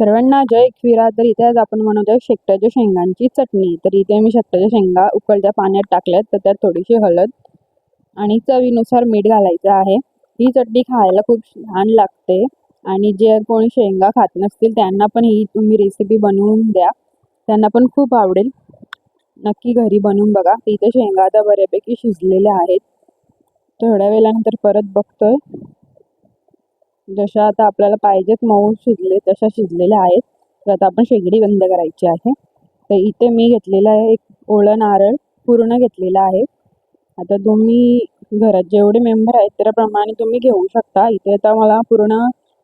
सर्वांना जय खिरा. तर इथे आज आपण म्हणतोय शेकट्याच्या शेंगांची चटणी. तर इथे मी शेकट्याच्या शेंगा उकळत्या पाण्यात टाकल्यात. तर त्यात थोडीशी हळद आणि चवीनुसार मीठ घालायचं आहे. ही चटणी खायला खूप छान लागते. आणि जे कोणी शेंगा खात नसतील त्यांना पण ही तुम्ही रेसिपी बनवून द्या. त्यांना पण खूप आवडेल. नक्की घरी बनवून बघा. इथे शेंगा आता बऱ्यापैकी शिजलेल्या आहेत. थोड्या वेळानंतर परत बघतोय. जशा आता आपल्याला पाहिजेत मऊ शिजले तशा शिजलेल्या आहेत. तर आता आपण शेगडी बंद करायची आहे. तर इथे मी घेतलेला आहे एक ओळं नारळ पूर्ण घेतलेला आहे. आता तुम्ही घरात जेवढे मेंबर आहेत त्याप्रमाणे तुम्ही घेऊ शकता. इथे आता मला पूर्ण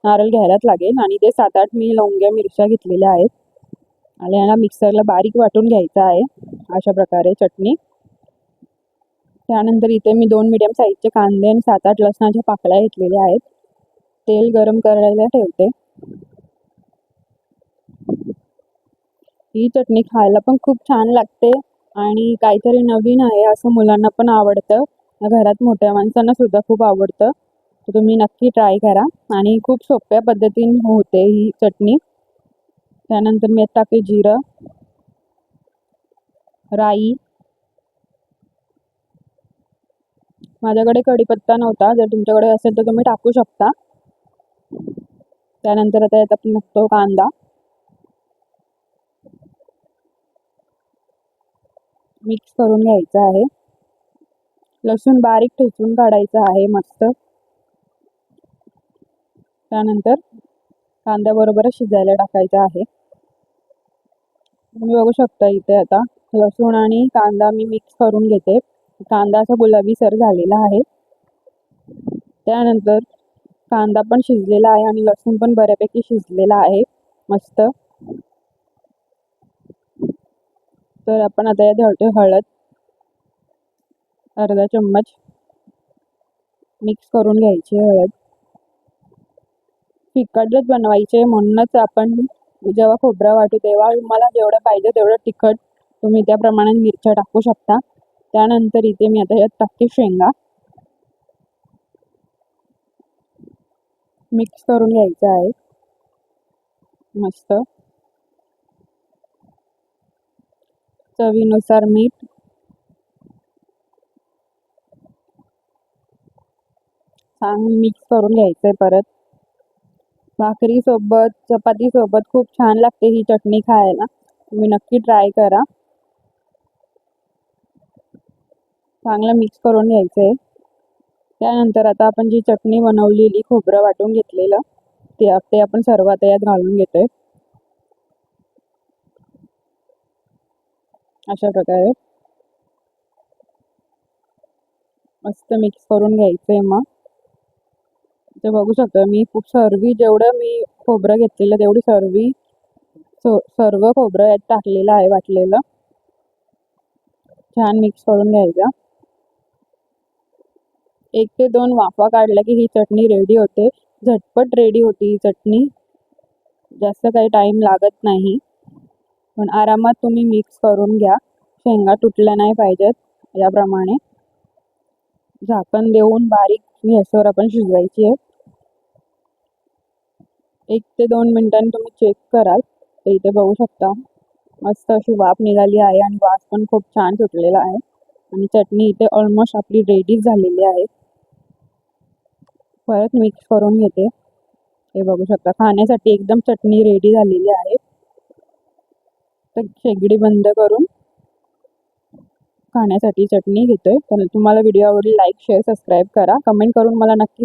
नारळ घ्यायलाच लागेल आणि ते सात आठ मी लवंग्या मिरच्या घेतलेल्या आहेत. आणि याला मिक्सरला बारीक वाटून घ्यायचं आहे अशा प्रकारे चटणी. त्यानंतर इथे मी दोन मिडियम साईजचे कांदे आणि सात आठ लसणाच्या पाकळ्या घेतलेल्या आहेत. तेल गरम करायला ठेवते. ही चटणी खायला पण खूप छान लागते आणि काहीतरी नवीन आहे असं मुलांना पण आवडतं. घरात मोठ्या माणसांना सुद्धा खूप आवडतं. तर तुम्ही नक्की ट्राय करा आणि खूप सोप्या पद्धतीने होते ही चटणी. त्यानंतर मी टाके जिरं राई. माझ्याकडे कढीपत्ता नव्हता. जर तुमच्याकडे असेल तर तुम्ही टाकू शकता. त्यानंतर आता यात आपण टाकतो कांदा. मिक्स करून घ्यायचा आहे. लसूण बारीक ठेचून काढायचं आहे मस्त. त्यानंतर कांद्याबरोबरच शिजायला टाकायचं आहे. तुम्ही बघू शकता इथे आता लसूण आणि कांदा मी मिक्स करून घेते. कांदा असा गुलाबी सर झालेला आहे. त्यानंतर कांदा पण शिजलेला आहे आणि लसूण पण बऱ्यापैकी शिजलेला आहे. मस्त. तर आपण आता यात हळद अर्धा चम्मच मिक्स करून घ्यायची हळद. तिखटच बनवायचे म्हणूनच आपण जेव्हा खोबरा वाटू तेव्हा मला जेवढं पाहिजे तेवढं तिखट तुम्ही त्याप्रमाणे मिरच्या टाकू शकता. त्यानंतर इथे मी आता यात टाकते शेंगा. मिक्स करून घ्यायचं आहे. मस्त. चवीनुसार मीठ. छान मिक्स करून घ्यायचं आहे परत भाकरीसोबत चपातीसोबत खूप छान लागते ही चटणी खायला. तुम्ही नक्की ट्राय करा. चांगलं मिक्स करून घ्यायचं आहे त्यानंतर आता आपण जी चटणी बनवलेली खोबरं वाटून घेतलेलं ते ते आपण सर्व आता यात घालून घेतोय. अशा प्रकारे. मस्त मिक्स करून घ्यायचं आहे मग. ते बघू शकता मी खूप सर्वी जेवढं मी खोबरं घेतलेलं तेवढी सर्वी सर्व खोबरं यात टाकलेलं आहे वाटलेलं. छान मिक्स करून घ्यायचं. एक ते दोन वाफा काढल्या की ही चटणी रेडी होते. झटपट रेडी होती ही चटणी. जास्त काही टाईम लागत नाही. पण आरामात तुम्ही मिक्स करून घ्या. शेंगा तुटल्या नाही पाहिजेत याप्रमाणे. झाकण देऊन बारीक गॅसवर आपण शिजवायची आहे. एक ते दोन मिनटांनी तुम्ही चेक कराल. तर इथे बघू शकता मस्त अशी वाफ निघाली आहे आणि वास पण खूप छान सुटलेला आहे. आणि चटणी इथे ऑलमोस्ट आपली रेडी झालेली आहे. परत मिक्स करून घेते. हे बघू शकता खाण्यासाठी एकदम चटणी रेडी झालेली आहे. तर शेगडी बंद करून खाण्यासाठी चटणी घेतोय. तर तुम्हाला व्हिडिओ आवडली लाईक शेअर सबस्क्राईब करा. कमेंट करून मला नक्की